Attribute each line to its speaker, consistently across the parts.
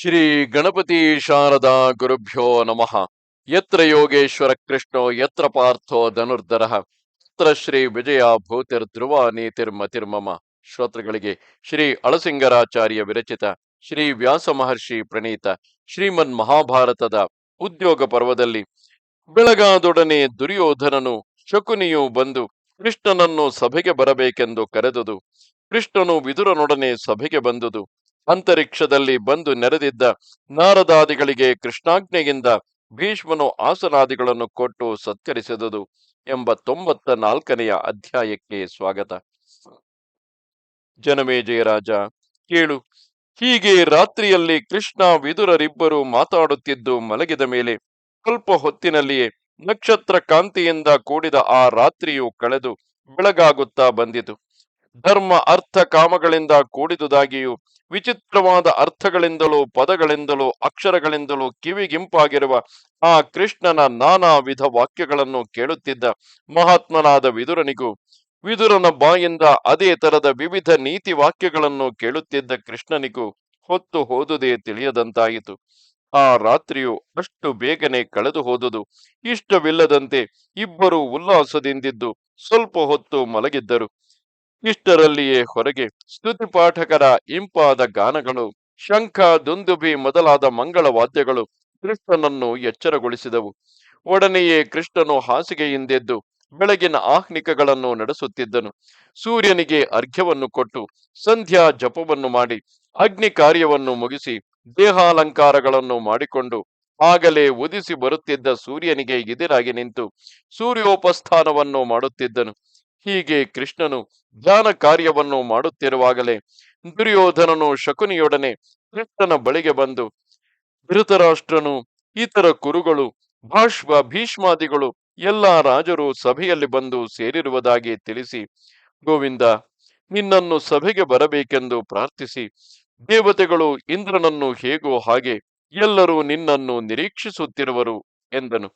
Speaker 1: ಶ್ರೀ ಗಣಪತಿ ಶಾರದಾ ಗುರುಭ್ಯೋ ನಮಃ. ಯತ್ರ ಯೋಗೇಶ್ವರ ಕೃಷ್ಣೋ, ಯತ್ರ ಪಾರ್ಥೋ ಧನುರ್ಧರ. ಯತ್ರ ಶ್ರೀ ವಿಜಯ ಭೂತಿರ್ ಧ್ರುವ ನೀತಿರ್ಮತಿರ್ಮಮ ಶ್ರೋತೃಗಳಿಗೆ ಶ್ರೀ ಅಳಸಿಂಗರಾಚಾರ್ಯ ವಿರಚಿತ, ಶ್ರೀ ವ್ಯಾಸ ಮಹರ್ಷಿ ಪ್ರಣೀತ, ಶ್ರೀಮನ್ ಮಹಾಭಾರತದ ಉದ್ಯೋಗ ಪರ್ವದಲ್ಲಿ ಬೆಳಗಾದೊಡನೆ ದುರ್ಯೋಧನನು ಶಕುನಿಯು ಬಂದು ಕೃಷ್ಣನನ್ನು ಸಭೆಗೆ ಬರಬೇಕೆಂದು ಕರೆದುದು. ಕೃಷ್ಣನು ವಿದುರನೊಡನೆ ಸಭೆಗೆ ಬಂದುದು. ಅಂತರಿಕ್ಷದಲ್ಲಿ ಬಂದು ನೆರೆದಿದ್ದ ನಾರದಾದಿಗಳಿಗೆ ಕೃಷ್ಣಾಜ್ಞೆಯಿಂದ ಭೀಷ್ಮನು ಆಸನಾದಿಗಳನ್ನು ಕೊಟ್ಟು ಸತ್ಕರಿಸಿದುದು ಎಂಬ ತೊಂಬತ್ತ ನಾಲ್ಕನೆಯ ಅಧ್ಯಾಯಕ್ಕೆ ಸ್ವಾಗತ. ಜನಮೇಜಯ ರಾಜ. ಕೇಳು, ಹೀಗೆ ರಾತ್ರಿಯಲ್ಲಿ ಕೃಷ್ಣ ವಿದುರರಿಬ್ಬರು ಮಾತಾಡುತ್ತಿದ್ದು ಮಲಗಿದ ಮೇಲೆ ಸ್ವಲ್ಪ ಹೊತ್ತಿನಲ್ಲಿಯೇ ನಕ್ಷತ್ರ ಕಾಂತಿಯಿಂದ ಕೂಡಿದ ಆ ರಾತ್ರಿಯು ಕಳೆದು ಬೆಳಗಾಗುತ್ತಾ ಬಂದಿತು. ಧರ್ಮ ಅರ್ಥ ಕಾಮಗಳಿಂದ ಕೂಡಿದುದಾಗಿಯೂ ವಿಚಿತ್ರವಾದ ಅರ್ಥಗಳಿಂದಲೂ, ಪದಗಳಿಂದಲೂ, ಅಕ್ಷರಗಳಿಂದಲೂ ಕಿವಿಗಿಂಪಾಗಿರುವ ಆ ಕೃಷ್ಣನ ನಾನಾ ವಿಧ ವಾಕ್ಯಗಳನ್ನು ಕೇಳುತ್ತಿದ್ದ ಮಹಾತ್ಮನಾದ ವಿದುರನಿಗೂ, ವಿದುರನ ಬಾಯಿಂದ ಅದೇ ತರದ ವಿವಿಧ ನೀತಿ ವಾಕ್ಯಗಳನ್ನು ಕೇಳುತ್ತಿದ್ದ ಕೃಷ್ಣನಿಗೂ ಹೊತ್ತು ಹೋದುದೇ ತಿಳಿಯದಂತಾಯಿತು. ಆ ರಾತ್ರಿಯು ಅಷ್ಟು ಬೇಗನೆ ಕಳೆದು ಹೋದುದು. ಇಷ್ಟವಿಲ್ಲದಂತೆ ಇಬ್ಬರು ಉಲ್ಲಾಸದಿಂದಿದ್ದು ಸ್ವಲ್ಪ ಹೊತ್ತು ಮಲಗಿದ್ದರು. ಇಷ್ಟರಲ್ಲಿಯೇ ಹೊರಗೆ ಸ್ತುತಿ ಪಾಠಕರ ಇಂಪಾದ ಗಾನಗಳು, ಶಂಖ ದುಂದುಬಿ ಮೊದಲಾದ ಮಂಗಳ ವಾದ್ಯಗಳು ಕೃಷ್ಣನನ್ನು ಎಚ್ಚರಗೊಳಿಸಿದವು. ಒಡನೆಯೇ ಕೃಷ್ಣನು ಹಾಸಿಗೆಯಿಂದೆದ್ದು ಬೆಳಗಿನ ಆಹ್ನಿಕಗಳನ್ನು ನಡೆಸುತ್ತಿದ್ದನು. ಸೂರ್ಯನಿಗೆ ಅರ್ಘ್ಯವನ್ನು ಕೊಟ್ಟು ಸಂಧ್ಯಾ ಜಪವನ್ನು ಮಾಡಿ, ಅಗ್ನಿ ಕಾರ್ಯವನ್ನು ಮುಗಿಸಿ ದೇಹಾಲಂಕಾರಗಳನ್ನು ಮಾಡಿಕೊಂಡು ಆಗಲೇ ಉದಿಸಿ ಬರುತ್ತಿದ್ದ ಸೂರ್ಯನಿಗೆ ಎದುರಾಗಿ ನಿಂತು ಸೂರ್ಯೋಪಸ್ಥಾನವನ್ನು ಮಾಡುತ್ತಿದ್ದನು. ಹೀಗೆ ಕೃಷ್ಣನು ಧ್ಯಾನ ಕಾರ್ಯವನ್ನು ಮಾಡುತ್ತಿರುವಾಗಲೇ ದುರ್ಯೋಧನನು ಶಕುನಿಯೊಡನೆ ಕೃಷ್ಣನ ಬಳಿಗೆ ಬಂದು ಧೃತರಾಷ್ಟ್ರನು ಇತರ ಕುರುಗಳು ಭಾಷ್ವ ಭೀಷ್ಮಾದಿಗಳು, ಎಲ್ಲಾ ರಾಜರು ಸಭೆಯಲ್ಲಿ ಬಂದು ಸೇರಿರುವುದಾಗಿ ತಿಳಿಸಿ, ಗೋವಿಂದ, ನಿನ್ನನ್ನು ಸಭೆಗೆ ಬರಬೇಕೆಂದು ಪ್ರಾರ್ಥಿಸಿ, ದೇವತೆಗಳು ಇಂದ್ರನನ್ನು ಹೇಗೋ ಹಾಗೆ ಎಲ್ಲರೂ ನಿನ್ನನ್ನು ನಿರೀಕ್ಷಿಸುತ್ತಿರುವರು ಎಂದನು.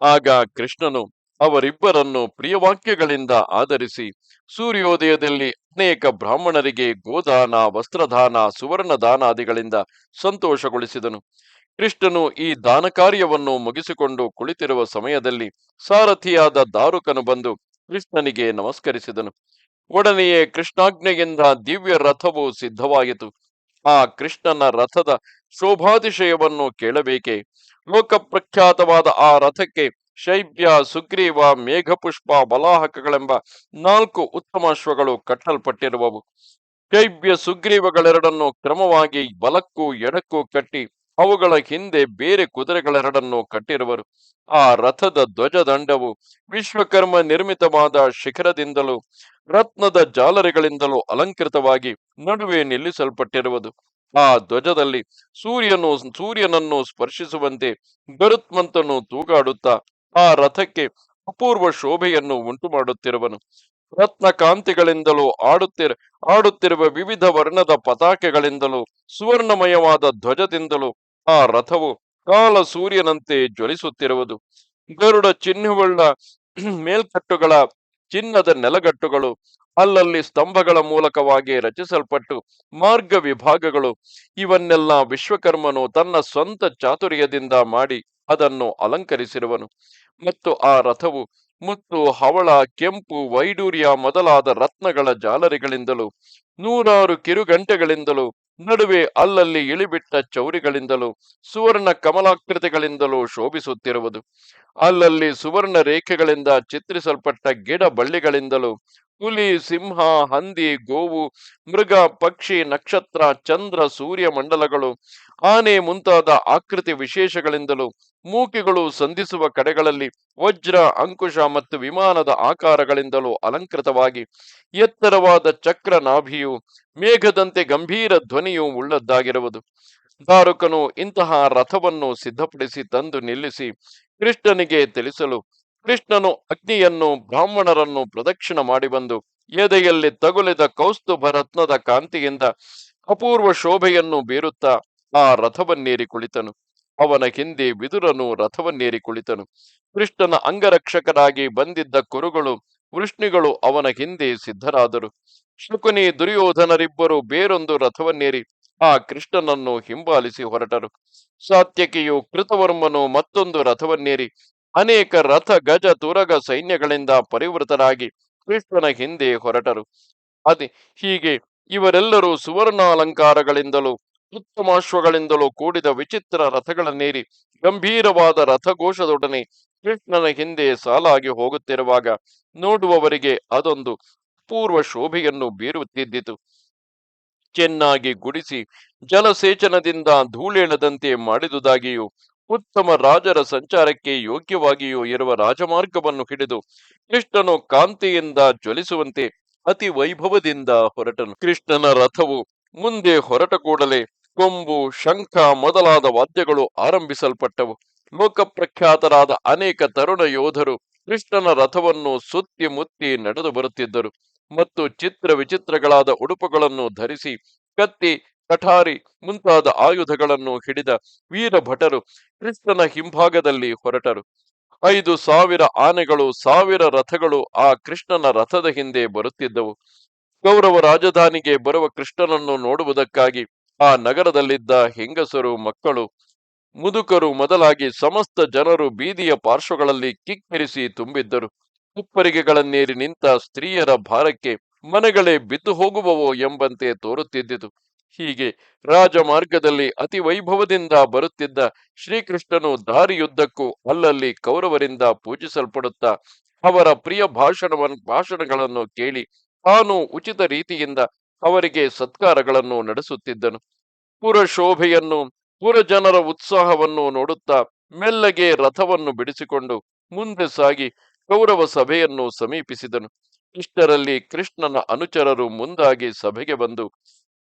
Speaker 1: ಆಗ ಕೃಷ್ಣನು ಅವರಿಬ್ಬರನ್ನು ಪ್ರಿಯವಾಕ್ಯಗಳಿಂದ ಆಧರಿಸಿ ಸೂರ್ಯೋದಯದಲ್ಲಿ ಅನೇಕ ಬ್ರಾಹ್ಮಣರಿಗೆ ಗೋದಾನ, ವಸ್ತ್ರದಾನ ಸುವರ್ಣ ದಾನಾದಿಗಳಿಂದ ಸಂತೋಷಗೊಳಿಸಿದನು. ಕೃಷ್ಣನು ಈ ದಾನ ಕಾರ್ಯವನ್ನು ಮುಗಿಸಿಕೊಂಡು ಕುಳಿತಿರುವ ಸಮಯದಲ್ಲಿ ಸಾರಥಿಯಾದ ದಾರುಕನು ಬಂದು ಕೃಷ್ಣನಿಗೆ ನಮಸ್ಕರಿಸಿದನು. ಒಡನೆಯೇ ಕೃಷ್ಣಾಜ್ಞೆಯಿಂದ ದಿವ್ಯ ರಥವು ಸಿದ್ಧವಾಯಿತು. ಆ ಕೃಷ್ಣನ ರಥದ ಶೋಭಾತಿಶಯವನ್ನು ಕೇಳಬೇಕೆ? ಲೋಕಪ್ರಖ್ಯಾತವಾದ ಆ ರಥಕ್ಕೆ ಶೈಬ್ಯ ಸುಗ್ರೀವ, ಮೇಘಪುಷ್ಪ, ಬಲಾಹಕಗಳೆಂಬ ನಾಲ್ಕು ಉತ್ತಮ ಶ್ವಗಳು ಕಟ್ಟಲ್ಪಟ್ಟಿರುವವು. ಶೈಬ್ಯ ಸುಗ್ರೀವಗಳೆರಡನ್ನು ಕ್ರಮವಾಗಿ ಬಲಕ್ಕೂ ಎಡಕ್ಕೂ ಕಟ್ಟಿ ಅವುಗಳ ಹಿಂದೆ ಬೇರೆ ಕುದುರೆಗಳೆರಡನ್ನು ಕಟ್ಟಿರುವರು. ಆ ರಥದ ಧ್ವಜದಂಡವು ವಿಶ್ವಕರ್ಮ ನಿರ್ಮಿತವಾದ ಶಿಖರದಿಂದಲೂ ರತ್ನದ ಜಾಲರಿಗಳಿಂದಲೂ ಅಲಂಕೃತವಾಗಿ ನಡುವೆ ನಿಲ್ಲಿಸಲ್ಪಟ್ಟಿರುವುದು. ಆ ಧ್ವಜದಲ್ಲಿ ಸೂರ್ಯನು, ಸೂರ್ಯನನ್ನು ಸ್ಪರ್ಶಿಸುವಂತೆ ಗರುತ್ಮಂತನು ತೂಗಾಡುತ್ತಾ ಆ ರಥಕ್ಕೆ ಅಪೂರ್ವ ಶೋಭೆಯನ್ನು ಉಂಟು ಮಾಡುತ್ತಿರುವನು ರತ್ನ ಕಾಂತಿಗಳಿಂದಲೂ ಆಡುತ್ತಿರ, ಆಡುತ್ತಿರುವ ವಿವಿಧ ವರ್ಣದ ಪತಾಕೆಗಳಿಂದಲೂ, ಸುವರ್ಣಮಯವಾದ ಧ್ವಜದಿಂದಲೂ ಆ ರಥವು ಕಾಲ ಸೂರ್ಯನಂತೆ ಜ್ವಲಿಸುತ್ತಿರುವುದು. ಗರುಡ ಚಿಹ್ನೆವುಳ್ಳ ಮೇಲ್ಕಟ್ಟುಗಳ ಚಿನ್ನದ ನೆಲಗಟ್ಟುಗಳು, ಅಲ್ಲಲ್ಲಿ ಸ್ತಂಭಗಳ ಮೂಲಕವಾಗಿ ರಚಿಸಲ್ಪಟ್ಟು ಮಾರ್ಗ ವಿಭಾಗಗಳು, ಇವನ್ನೆಲ್ಲ ವಿಶ್ವಕರ್ಮನು ತನ್ನ ಸ್ವಂತ ಚಾತುರ್ಯದಿಂದ ಮಾಡಿ ಅದನ್ನು ಅಲಂಕರಿಸಿರುವನು. ಮತ್ತು ಆ ರಥವು ಮುತ್ತು, ಹವಳ, ಕೆಂಪು, ವೈಡೂರ್ಯ ಮೊದಲಾದ ರತ್ನಗಳ ಜಾಲರಿಗಳಿಂದಲೂ, ನೂರಾರು ಕಿರುಗಂಟೆಗಳಿಂದಲೂ, ನಡುವೆ ಅಲ್ಲಲ್ಲಿ ಇಳಿಬಿಟ್ಟ ಚೌರಿಗಳಿಂದಲೂ, ಸುವರ್ಣ ಕಮಲಾಕೃತಿಗಳಿಂದಲೂ ಶೋಭಿಸುತ್ತಿರುವುದು. ಅಲ್ಲಲ್ಲಿ ಸುವರ್ಣ ರೇಖೆಗಳಿಂದ ಚಿತ್ರಿಸಲ್ಪಟ್ಟ ಗಿಡ ಬಳ್ಳಿಗಳಿಂದಲೂ ಹುಲಿ, ಸಿಂಹ, ಹಂದಿ, ಗೋವು, ಮೃಗ, ಪಕ್ಷಿ, ನಕ್ಷತ್ರ, ಚಂದ್ರ, ಸೂರ್ಯ ಮಂಡಲಗಳು, ಆನೆ ಮುಂತಾದ ಆಕೃತಿ ವಿಶೇಷಗಳಿಂದಲೂ ಮೂಕಿಗಳು ಸಂಧಿಸುವ ಕಡೆಗಳಲ್ಲಿ ವಜ್ರ, ಅಂಕುಶ ಮತ್ತು ವಿಮಾನದ ಆಕಾರಗಳಿಂದಲೂ ಅಲಂಕೃತವಾಗಿ ಎತ್ತರವಾದ ಚಕ್ರ ನಾಭಿಯು ಮೇಘದಂತೆ ಗಂಭೀರ ಧ್ವನಿಯು ಉಳ್ಳದ್ದಾಗಿರುವುದು. ದಾರುಕನು ಇಂತಹ ರಥವನ್ನು ಸಿದ್ಧಪಡಿಸಿ ತಂದು ನಿಲ್ಲಿಸಿ ಕೃಷ್ಣನಿಗೆ ತಿಳಿಸಲು ಕೃಷ್ಣನು ಅಗ್ನಿಯನ್ನು ಬ್ರಾಹ್ಮಣರನ್ನು ಪ್ರದಕ್ಷಿಣ ಮಾಡಿ ಬಂದು ಎದೆಯಲ್ಲಿ ತಗುಲಿದ ಕೌಸ್ತುಭ ರತ್ನದ ಕಾಂತಿಯಿಂದ ಅಪೂರ್ವ ಶೋಭೆಯನ್ನು ಬೀರುತ್ತಾ ಆ ರಥವನ್ನೇರಿ ಕುಳಿತನು. ಅವನ ಹಿಂದೆ ವಿದುರನು ರಥವನ್ನೇರಿ ಕುಳಿತನು. ಕೃಷ್ಣನ ಅಂಗರಕ್ಷಕರಾಗಿ ಬಂದಿದ್ದ ಕುರುಗಳು, ವೃಷ್ಣಿಗಳು ಅವನ ಹಿಂದೆ ಸಿದ್ಧರಾದರು. ಶಕುನಿ ದುರ್ಯೋಧನರಿಬ್ಬರು ಬೇರೊಂದು ರಥವನ್ನೇರಿ ಆ ಕೃಷ್ಣನನ್ನು ಹಿಂಬಾಲಿಸಿ ಹೊರಟರು. ಸಾತ್ಯಕಿಯು ಕೃತವರ್ಮನು ಮತ್ತೊಂದು ರಥವನ್ನೇರಿ ಅನೇಕ ರಥ, ಗಜ, ತುರಗ ಸೈನ್ಯಗಳಿಂದ ಪರಿವೃತರಾಗಿ ಕೃಷ್ಣನ ಹಿಂದೆ ಹೊರಟರು. ಅದೇ ಹೀಗೆ ಇವರೆಲ್ಲರೂ ಸುವರ್ಣ ಅಲಂಕಾರಗಳಿಂದಲೂ ಉತ್ತಮಾಶ್ವಗಳಿಂದಲೂ ಕೂಡಿದ ವಿಚಿತ್ರ ರಥಗಳನ್ನೇರಿ ಗಂಭೀರವಾದ ರಥಘೋಷದೊಡನೆ ಕೃಷ್ಣನ ಹಿಂದೆ ಸಾಲಾಗಿ ಹೋಗುತ್ತಿರುವಾಗ ನೋಡುವವರಿಗೆ ಅದೊಂದು ಪೂರ್ವ ಶೋಭೆಯನ್ನು ಬೀರುತ್ತಿದ್ದಿತು. ಚೆನ್ನಾಗಿ ಗುಡಿಸಿ ಜಲಸೇಚನದಿಂದ ಧೂಳೆಣದಂತೆ ಮಾಡಿದುದಾಗಿಯೂ ಉತ್ತಮ ರಾಜರ ಸಂಚಾರಕ್ಕೆ ಯೋಗ್ಯವಾಗಿಯೂ ಇರುವ ರಾಜಮಾರ್ಗವನ್ನು ಹಿಡಿದು ಕೃಷ್ಣನು ಕಾಂತಿಯಿಂದ ಜ್ವಲಿಸುವಂತೆ ಅತಿ ವೈಭವದಿಂದ ಹೊರಟನು. ಕೃಷ್ಣನ ರಥವು ಮುಂದೆ ಹೊರಟ ಕೂಡಲೇ ಕೊಂಬು, ಶಂಖ ಮೊದಲಾದ ವಾದ್ಯಗಳು ಆರಂಭಿಸಲ್ಪಟ್ಟವು. ಲೋಕಪ್ರಖ್ಯಾತರಾದ ಅನೇಕ ತರುಣ ಯೋಧರು ಕೃಷ್ಣನ ರಥವನ್ನು ಸುತ್ತಿ ಮುತ್ತಿ ನಡೆದು ಬರುತ್ತಿದ್ದರು ಮತ್ತು ಚಿತ್ರ ವಿಚಿತ್ರಗಳಾದ ಉಡುಪುಗಳನ್ನು ಧರಿಸಿ ಕತ್ತಿ ಕಠಾರಿ ಮುಂತಾದ ಆಯುಧಗಳನ್ನು ಹಿಡಿದ ವೀರ ಭಟರು ಕೃಷ್ಣನ ಹಿಂಭಾಗದಲ್ಲಿ ಹೊರಟರು. ಐದು ಸಾವಿರ ಆನೆಗಳು, ಸಾವಿರ ರಥಗಳು ಆ ಕೃಷ್ಣನ ರಥದ ಹಿಂದೆ ಬರುತ್ತಿದ್ದವು. ಕೌರವ ರಾಜಧಾನಿಗೆ ಬರುವ ಕೃಷ್ಣನನ್ನು ನೋಡುವುದಕ್ಕಾಗಿ ಆ ನಗರದಲ್ಲಿದ್ದ ಹೆಂಗಸರು, ಮಕ್ಕಳು, ಮುದುಕರು ಮೊದಲಾಗಿ ಸಮಸ್ತ ಜನರು ಬೀದಿಯ ಪಾರ್ಶ್ವಗಳಲ್ಲಿ ಕಿಕ್ಕಿರಿಸಿ ತುಂಬಿದ್ದರು. ಉಪ್ಪರಿಗೆಗಳನ್ನೇರಿ ನಿಂತ ಸ್ತ್ರೀಯರ ಭಾರಕ್ಕೆ ಮನೆಗಳೇ ಬಿದ್ದು ಹೋಗುವವೋ ಎಂಬಂತೆ ತೋರುತ್ತಿದ್ದಿತು. ಹೀಗೆ ರಾಜಮಾರ್ಗದಲ್ಲಿ ಅತಿ ವೈಭವದಿಂದ ಬರುತ್ತಿದ್ದ ಶ್ರೀಕೃಷ್ಣನು ದಾರಿಯುದ್ದಕ್ಕೂ ಅಲ್ಲಲ್ಲಿ ಕೌರವರಿಂದ ಪೂಜಿಸಲ್ಪಡುತ್ತಾ ಅವರ ಪ್ರಿಯ ಭಾಷಣವನ್ನು ಭಾಷಣಗಳನ್ನು ಕೇಳಿ ತಾನು ಉಚಿತ ರೀತಿಯಿಂದ ಅವರಿಗೆ ಸತ್ಕಾರಗಳನ್ನು ನಡೆಸುತ್ತಿದ್ದನು. ಪುರಶೋಭೆಯನ್ನು, ಪುರಜನರ ಉತ್ಸಾಹವನ್ನು ನೋಡುತ್ತಾ ಮೆಲ್ಲಗೆ ರಥವನ್ನು ಬಿಡಿಸಿಕೊಂಡು ಮುಂದೆ ಸಾಗಿ ಕೌರವ ಸಭೆಯನ್ನು ಸಮೀಪಿಸಿದನು. ಇಷ್ಟರಲ್ಲಿ ಕೃಷ್ಣನ ಅನುಚರರು ಮುಂದಾಗಿ ಸಭೆಗೆ ಬಂದು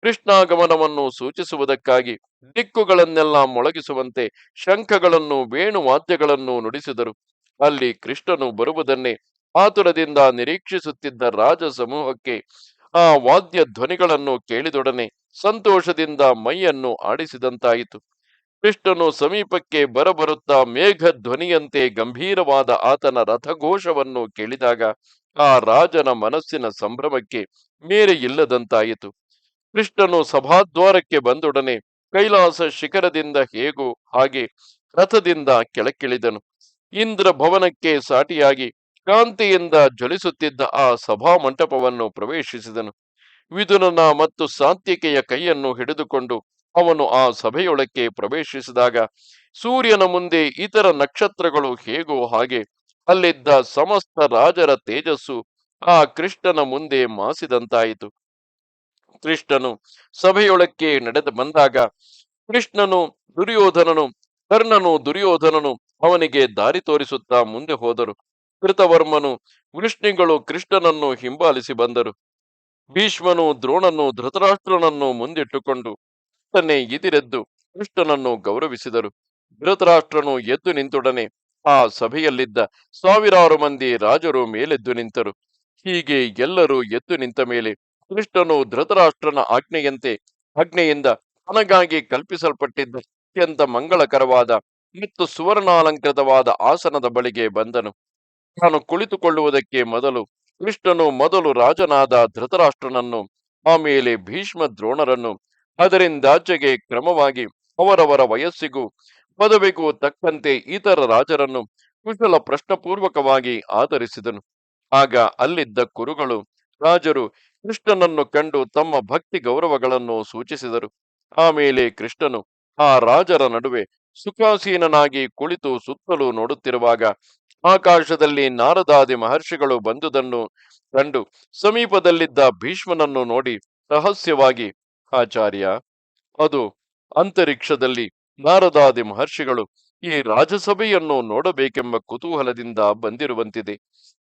Speaker 1: ಕೃಷ್ಣಾಗಮನವನ್ನು ಸೂಚಿಸುವುದಕ್ಕಾಗಿ ದಿಕ್ಕುಗಳನ್ನೆಲ್ಲ ಮೊಳಗಿಸುವಂತೆ ಶಂಖಗಳನ್ನು ವೇಣುವಾದ್ಯಗಳನ್ನು ನುಡಿಸಿದರು. ಅಲ್ಲಿ ಕೃಷ್ಣನು ಬರುವುದನ್ನೇ ಆತುರದಿಂದ ನಿರೀಕ್ಷಿಸುತ್ತಿದ್ದ ರಾಜ ಸಮೂಹಕ್ಕೆ ಆ ವಾದ್ಯ ಧ್ವನಿಗಳನ್ನು ಕೇಳಿದೊಡನೆ ಸಂತೋಷದಿಂದ ಮೈಯನ್ನು ಆಡಿಸಿದಂತಾಯಿತು. ಕೃಷ್ಣನು ಸಮೀಪಕ್ಕೆ ಬರಬರುತ್ತಾ ಮೇಘ ಧ್ವನಿಯಂತೆ ಗಂಭೀರವಾದ ಆತನ ರಥಘೋಷವನ್ನು ಕೇಳಿದಾಗ ಆ ರಾಜನ ಮನಸ್ಸಿನ ಸಂಭ್ರಮಕ್ಕೆ ಮೇರೆ ಇಲ್ಲದಂತಾಯಿತು ಕೃಷ್ಣನು ಸಭಾದ್ವಾರಕ್ಕೆ ಬಂದೊಡನೆ ಕೈಲಾಸ ಶಿಖರದಿಂದ ಹೇಗೋ ಹಾಗೆ ರಥದಿಂದ ಕೆಳಕ್ಕಿಳಿದನು. ಇಂದ್ರ ಭವನಕ್ಕೆ ಸಾಟಿಯಾಗಿ ಕಾಂತಿಯಿಂದ ಜ್ವಲಿಸುತ್ತಿದ್ದ ಆ ಸಭಾ ಮಂಟಪವನ್ನು ಪ್ರವೇಶಿಸಿದನು. ವಿದುನನ ಮತ್ತು ಸಾಂತ್ಯಿಕೆಯ ಕೈಯನ್ನು ಹಿಡಿದುಕೊಂಡು ಅವನು ಆ ಸಭೆಯೊಳಕ್ಕೆ ಪ್ರವೇಶಿಸಿದಾಗ ಸೂರ್ಯನ ಮುಂದೆ ಇತರ ನಕ್ಷತ್ರಗಳು ಹೇಗೋ ಹಾಗೆ ಅಲ್ಲಿದ್ದ ಸಮಸ್ತ ರಾಜರ ತೇಜಸ್ಸು ಆ ಕೃಷ್ಣನ ಮುಂದೆ ಮಾಸಿದಂತಾಯಿತು. ಕೃಷ್ಣನು ಸಭೆಯೊಳಕ್ಕೆ ನಡೆದು ಬಂದಾಗ ಕೃಷ್ಣನು ದುರ್ಯೋಧನನು, ಕರ್ಣನು ದುರ್ಯೋಧನನು ಅವನಿಗೆ ದಾರಿ ತೋರಿಸುತ್ತಾ ಮುಂದೆ ಹೋದರು. ಕೃತವರ್ಮನು ವೃಷ್ಣಿಗಳು ಕೃಷ್ಣನನ್ನು ಹಿಂಬಾಲಿಸಿ ಬಂದರು. ಭೀಷ್ಮನು ದ್ರೋಣನು ಧೃತರಾಷ್ಟ್ರನನ್ನು ಮುಂದಿಟ್ಟುಕೊಂಡು ತನ್ನೇ ಎದಿರೆದ್ದು ಕೃಷ್ಣನನ್ನು ಗೌರವಿಸಿದರು. ಧೃತರಾಷ್ಟ್ರನು ಎದ್ದು ನಿಂತೊಡನೆ ಆ ಸಭೆಯಲ್ಲಿದ್ದ ಸಾವಿರಾರು ಮಂದಿ ರಾಜರು ಮೇಲೆದ್ದು ನಿಂತರು. ಹೀಗೆ ಎಲ್ಲರೂ ಎದ್ದು ನಿಂತ ಮೇಲೆ ಕೃಷ್ಣನು ಧೃತರಾಷ್ಟ್ರನ ಆಜ್ಞೆಯಂತೆ ಆಜ್ಞೆಯಿಂದ ತನಗಾಗಿ ಕಲ್ಪಿಸಲ್ಪಟ್ಟಿದ್ದ ಅತ್ಯಂತ ಮಂಗಳಕರವಾದ ಮತ್ತು ಸುವರ್ಣಾಲಂಕೃತವಾದ ಆಸನದ ಬಳಿಗೆ ಬಂದನು. ತಾನು ಕುಳಿತುಕೊಳ್ಳುವುದಕ್ಕೆ ಮೊದಲು ಕೃಷ್ಣನು ಮೊದಲು ರಾಜನಾದ ಧೃತರಾಷ್ಟ್ರನನ್ನು ಆಮೇಲೆ ಭೀಷ್ಮ ದ್ರೋಣರನ್ನು ಅದರಿಂದಾಚೆಗೆ ಕ್ರಮವಾಗಿ ಅವರವರ ವಯಸ್ಸಿಗೂ ಪದವಿಗೂ ತಕ್ಕಂತೆ ಇತರ ರಾಜರನ್ನು ಕುಶಲ ಪ್ರಶ್ನಪೂರ್ವಕವಾಗಿ ಆಧರಿಸಿದನು. ಆಗ ಅಲ್ಲಿದ್ದ ಕುರುಗಳು ರಾಜರು ಕೃಷ್ಣನನ್ನು ಕಂಡು ತಮ್ಮ ಭಕ್ತಿ ಗೌರವಗಳನ್ನು ಸೂಚಿಸಿದರು. ಆಮೇಲೆ ಕೃಷ್ಣನು ಆ ರಾಜರ ನಡುವೆ ಸುಖಾಸೀನನಾಗಿ ಕುಳಿತು ಸುತ್ತಲೂ ನೋಡುತ್ತಿರುವಾಗ ಆಕಾಶದಲ್ಲಿ ನಾರದಾದಿ ಮಹರ್ಷಿಗಳು ಬಂದುದನ್ನು ಕಂಡು ಸಮೀಪದಲ್ಲಿದ್ದ ಭೀಷ್ಮನನ್ನು ನೋಡಿ ರಹಸ್ಯವಾಗಿ, ಆಚಾರ್ಯ, ಅದು ಅಂತರಿಕ್ಷದಲ್ಲಿ ನಾರದಾದಿ ಮಹರ್ಷಿಗಳು ಈ ರಾಜಸಭೆಯನ್ನು ನೋಡಬೇಕೆಂಬ ಕುತೂಹಲದಿಂದ ಬಂದಿರುವಂತಿದೆ.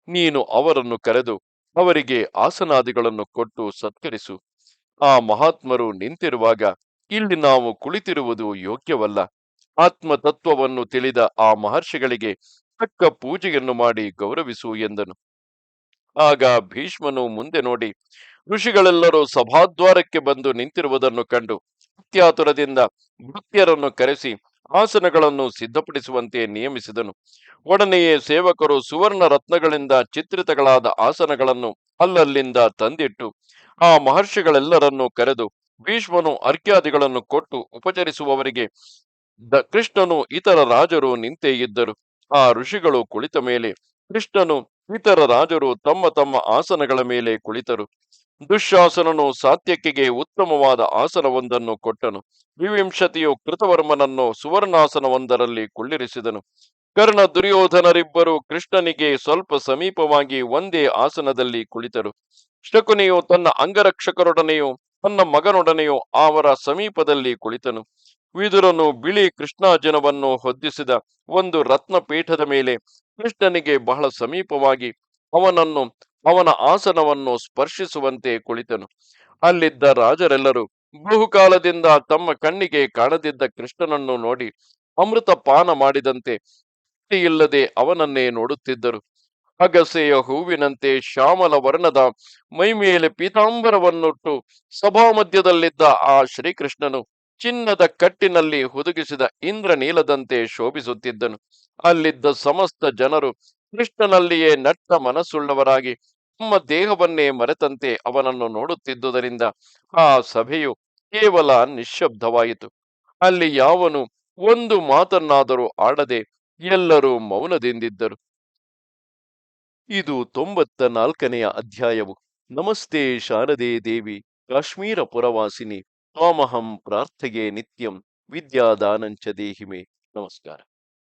Speaker 1: ನೀನು ಅವರನ್ನು ಕರೆದು ಅವರಿಗೆ ಆಸನಾದಿಗಳನ್ನು ಕೊಟ್ಟು ಸತ್ಕರಿಸು. ಆ ಮಹಾತ್ಮರು ನಿಂತಿರುವಾಗ ಇಲ್ಲಿ ನಾವು ಕುಳಿತಿರುವುದು ಯೋಗ್ಯವಲ್ಲ. ಆತ್ಮತತ್ವವನ್ನು ತಿಳಿದ ಆ ಮಹರ್ಷಿಗಳಿಗೆ ತಕ್ಕ ಪೂಜೆಯನ್ನು ಮಾಡಿ ಗೌರವಿಸು ಎಂದನು. ಆಗ ಭೀಷ್ಮನು ಮುಂದೆ ನೋಡಿ, ಋಷಿಗಳೆಲ್ಲರೂ ಸಭಾದ್ವಾರಕ್ಕೆ ಬಂದು ನಿಂತಿರುವುದನ್ನು ಕಂಡು ಅತ್ಯಾತುರದಿಂದ ಭಕ್ತಿಯರನ್ನು ಕರೆಸಿ ಆಸನಗಳನ್ನು ಸಿದ್ಧಪಡಿಸುವಂತೆ ನಿಯಮಿಸಿದನು. ಒಡನೆಯೇ ಸೇವಕರು ಸುವರ್ಣ ರತ್ನಗಳಿಂದ ಚಿತ್ರಿತಗಳಾದ ಆಸನಗಳನ್ನು ಅಲ್ಲಲ್ಲಿಂದ ತಂದಿಟ್ಟು, ಆ ಮಹರ್ಷಿಗಳೆಲ್ಲರನ್ನೂ ಕರೆದು ಭೀಷ್ಮನು ಅರ್ಕ್ಯಾದಿಗಳನ್ನು ಕೊಟ್ಟು ಉಪಚರಿಸುವವರಿಗೆ ದ ಕೃಷ್ಣನು ಇತರ ರಾಜರು ನಿಂತೇ ಇದ್ದರು. ಆ ಋಷಿಗಳು ಕುಳಿತ ಮೇಲೆ ಕೃಷ್ಣನು ಇತರ ರಾಜರು ತಮ್ಮ ತಮ್ಮ ಆಸನಗಳ ಮೇಲೆ ಕುಳಿತರು. ದುಶ್ಯಾಸನನು ಸಾತ್ಯಕ್ಕೆಗೆ ಉತ್ತಮವಾದ ಆಸನವೊಂದನ್ನು ಕೊಟ್ಟನು. ವಿವಿಂಶತಿಯು ಕೃತವರ್ಮನನ್ನು ಸುವರ್ಣಾಸನವೊಂದರಲ್ಲಿ ಕುಳ್ಳಿರಿಸಿದನು. ಕರ್ಣ ದುರ್ಯೋಧನರಿಬ್ಬರು ಕೃಷ್ಣನಿಗೆ ಸ್ವಲ್ಪ ಸಮೀಪವಾಗಿ ಒಂದೇ ಆಸನದಲ್ಲಿ ಕುಳಿತರು. ಶಕುನಿಯು ತನ್ನ ಅಂಗರಕ್ಷಕರೊಡನೆಯೂ ತನ್ನ ಮಗನೊಡನೆಯೂ ಅವರ ಸಮೀಪದಲ್ಲಿ ಕುಳಿತನು. ವಿದುರನು ಬಿಳಿ ಕೃಷ್ಣಾರ್ಜುನವನ್ನು ಹೊದ್ದಿಸಿದ ಒಂದು ರತ್ನ ಪೀಠದ ಮೇಲೆ ಕೃಷ್ಣನಿಗೆ ಬಹಳ ಸಮೀಪವಾಗಿ ಅವನನ್ನು ಅವನ ಆಸನವನ್ನು ಸ್ಪರ್ಶಿಸುವಂತೆ ಕುಳಿತನು. ಅಲ್ಲಿದ್ದ ರಾಜರೆಲ್ಲರೂ ಬಹುಕಾಲದಿಂದ ತಮ್ಮ ಕಣ್ಣಿಗೆ ಕಾಣದಿದ್ದ ಕೃಷ್ಣನನ್ನು ನೋಡಿ ಅಮೃತ ಪಾನ ಮಾಡಿದಂತೆ ಇಲ್ಲದೆ ಅವನನ್ನೇ ನೋಡುತ್ತಿದ್ದರು. ಅಗಸೆಯ ಹೂವಿನಂತೆ ಶ್ಯಾಮಲ ವರ್ಣದ ಮೈಮೇಲೆ ಪೀತಾಂಬರವನ್ನುಟ್ಟು ಸಭಾಮಧ್ಯದಲ್ಲಿದ್ದ ಆ ಶ್ರೀಕೃಷ್ಣನು ಚಿನ್ನದ ಕಟ್ಟಿನಲ್ಲಿ ಹುದುಗಿಸಿದ ಇಂದ್ರನೀಲದಂತೆ ಶೋಭಿಸುತ್ತಿದ್ದನು. ಅಲ್ಲಿದ್ದ ಸಮಸ್ತ ಜನರು ಕೃಷ್ಣನಲ್ಲಿಯೇ ನಟ್ಟ ಮನಸ್ಸುಳ್ಳವರಾಗಿ ತಮ್ಮ ದೇಹವನ್ನೇ ಮರೆತಂತೆ ಅವನನ್ನು ನೋಡುತ್ತಿದ್ದುದರಿಂದ ಆ ಸಭೆಯು ಕೇವಲ ನಿಶ್ಶಬ್ದವಾಯಿತು. ಅಲ್ಲಿ ಯಾವನು ಒಂದು ಮಾತನ್ನಾದರೂ ಆಡದೆ ಎಲ್ಲರೂ ಮೌನದಿಂದಿದ್ದರು. ಇದು ತೊಂಬತ್ತ ನಾಲ್ಕನೆಯ ಅಧ್ಯಾಯವು. ನಮಸ್ತೆ ಶಾರದೆ ದೇವಿ, ಕಾಶ್ಮೀರ ಪುರವಾಸಿನಿ, ತಾಮಹಂ ಪ್ರಾರ್ಥಗೆ ನಿತ್ಯಂ, ವಿದ್ಯಾದಾನಂಚ ದೇಹಿಮೆ. ನಮಸ್ಕಾರ.